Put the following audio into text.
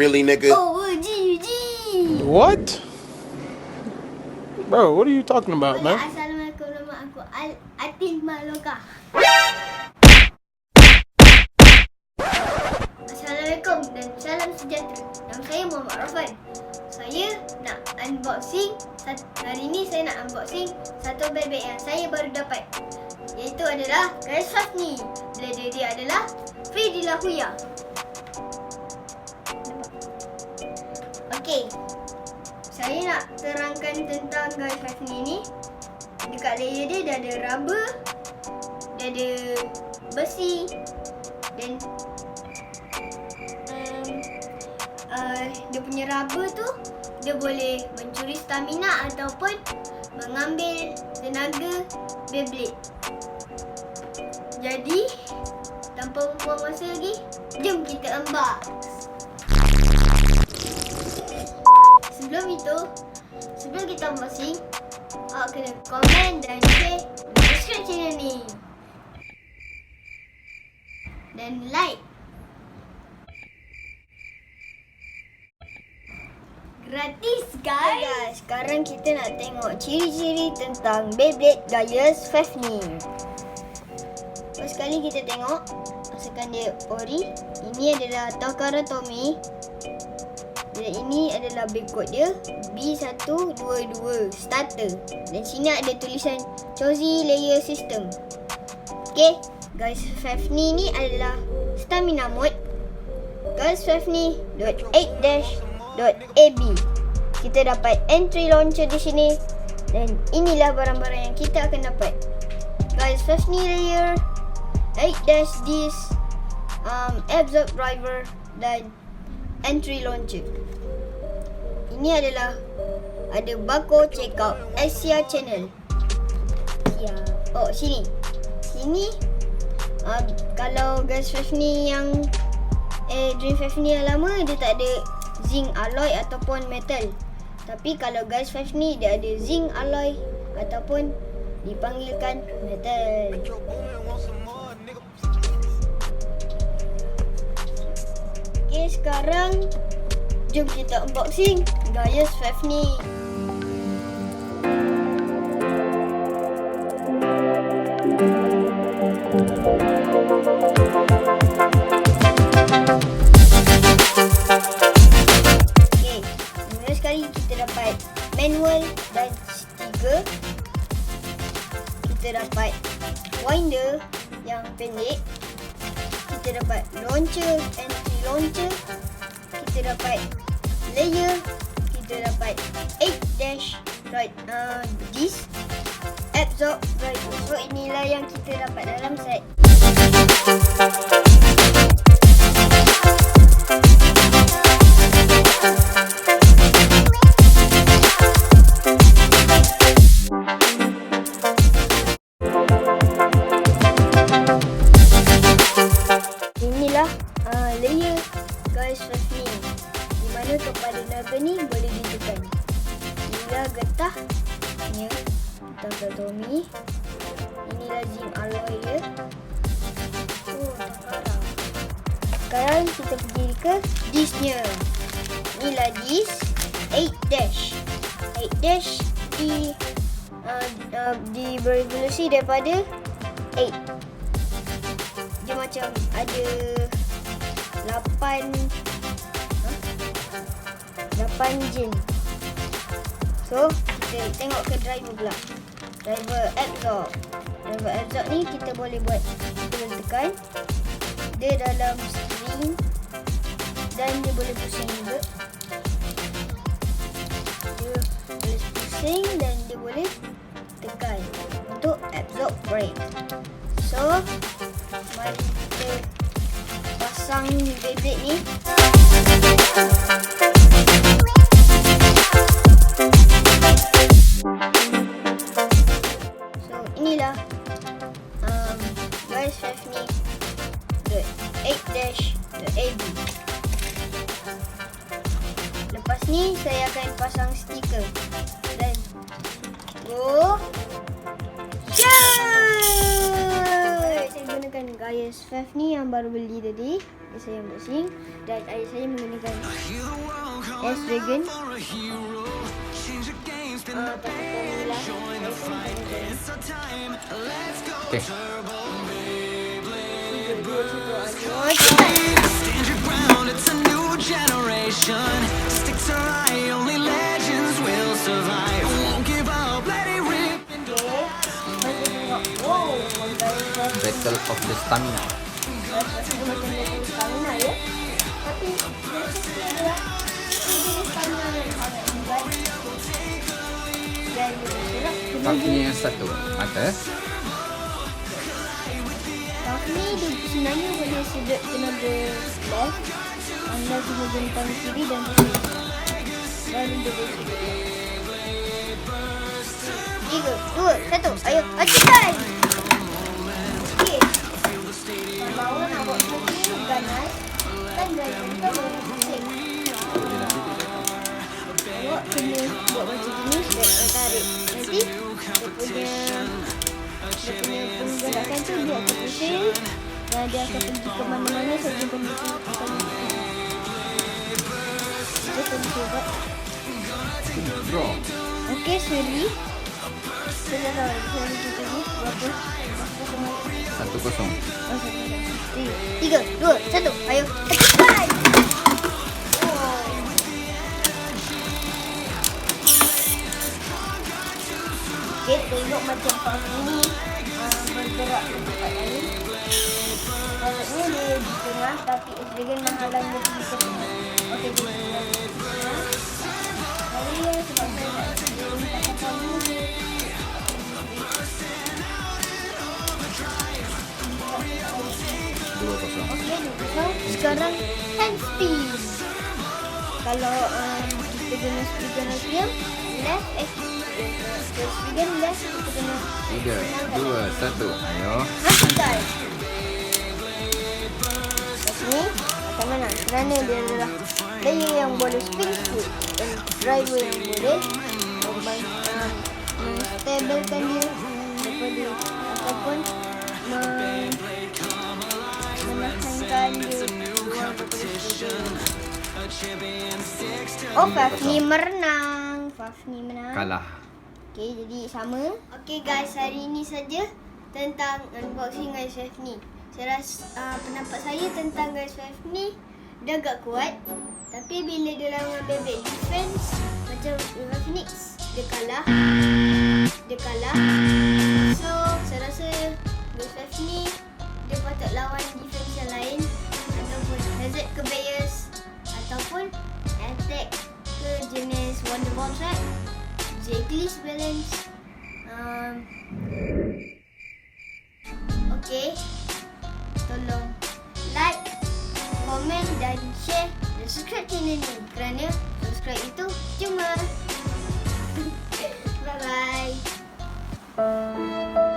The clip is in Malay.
really, nigga? Oh. What? Bro, what are you talking about, man? Assalamualaikum nama aku Al Atin Maloka. Assalamualaikum dan salam sejahtera. Nama saya Muhammad Rafan. Saya nak unboxing hari ni saya nak unboxing satu bebek yang saya baru dapat. Iaitu adalah Guys Fafni. Blader dia adalah Fridila Huya. Okey. Saya nak terangkan tentang Guys Fafni ni. Dekat layer dia dia ada rubber, dia ada besi dan um, uh, dia punya rubber tu dia boleh mencuri stamina ataupun mengambil tenaga Beyblade. Jadi tanpa membuang masa lagi, jom kita unbox. Itu, sebelum kita unboxing, awak kena komen dan share subscribe channel ni. Dan like. Gratis guys. guys, sekarang kita nak tengok ciri-ciri tentang Beyblade Gaius Fafnir. First sekali kita tengok masakan dia ori. Ini adalah Takara Tommy. Dan ini adalah barcode dia B122 starter. Dan sini ada tulisan Chozy Layer System. Okay, guys Fafni ni adalah stamina mode. Guys Fafni .8-.ab. Kita dapat entry launcher di sini dan inilah barang-barang yang kita akan dapat. Guys Fafni layer 8-dis um, absorb driver dan entry launcher. Ini adalah ada barcode check out Asia channel. Ya. Oh, sini. Sini uh, kalau gas Faf ni yang eh Dream Faf ni yang lama dia tak ada zinc alloy ataupun metal. Tapi kalau gas Faf ni dia ada zinc alloy ataupun dipanggilkan metal. Okay, sekarang jom kita unboxing Gaius Fafni. Okay, mula sekali kita dapat manual dan stiker. Kita dapat winder yang pendek. Kita dapat launcher, entry launcher. Kita dapat layer. Kita dapat 8 dash right uh, disc absorb driver. So inilah yang kita dapat dalam set. Sekarang kita pergi ke disknya Inilah disk 8 dash 8 dash di uh, uh, di berevolusi daripada 8 dia macam ada 8 huh? 8 jin. So, kita tengok ke driver pula. Driver absorb. Driver absorb ni kita boleh buat kita boleh tekan. Dia dalam string dan dia boleh pusing juga. Dia boleh pusing dan dia boleh tekan untuk absorb brake. So, mari kita pasang bebek ni. So, inilah AB. Lepas ni saya akan pasang stiker dan go. Yay! Saya gunakan Gaius Fafni yang baru beli tadi. Dia saya unboxing. Dan ayah saya menggunakan S-Dragon. Ah, tak tahu lah. Saya tahu. Okay. Dia bergerak Tapi kemudian yang satu atas. Daphne dia sebenarnya boleh sedut tenaga left. Anda cuma jentang kiri dan kiri. Baru dia boleh sedut left. Tiga, dua, satu. Ayo, acikkan! Kan ganas kita boleh pusing. Awak kena buat macam ni dan awak tarik. Nanti dia punya dia punya penggerakan tu dia akan pusing dan dia akan pergi ke mana-mana saja benda tu akan dia akan cuba. Draw. Okey, Suri. Saya dah tahu saya cuba ni berapa? Berapa sama? Satu kosong. Tiga, dua, satu. Ayo. Okey, tengok macam pas ini uh, bergerak ke tempat lain. Maksudnya dia di tengah tapi Dragon menghalang dia pergi ke tengah. Okey, dia di tengah. Lalu sebab saya nak dia minta kapal ni. Dua kosong. Okey, dua kosong. Sekarang hand spin. Kalau um, kita guna Napium, left, eh, speed left, kita kena Tiga, dua, satu. Ayo. Kat sini, kat mana? Kerana dia adalah player yang boleh spin full dan driver yang boleh memban- um, menstablekan dia daripada ataupun Oh, Fafni menang. Fafni menang. Kalah. Okay, jadi sama. Okay guys, hari ini saja tentang unboxing Guys Wave ni. Saya rasa uh, pendapat saya tentang Guys Wave ni dia agak kuat. Tapi bila dia lawan Beyblade Defense macam River Phoenix, dia kalah. Dia kalah. So, saya rasa Wave ni dia patut lawan defense yang lain ataupun hazard ke Bayers ataupun attack ke jenis Wonder Ball Trap Jackley's balance. Um, okay. Tolong like, komen dan share dan subscribe channel ni kerana subscribe itu cuma. Bye bye.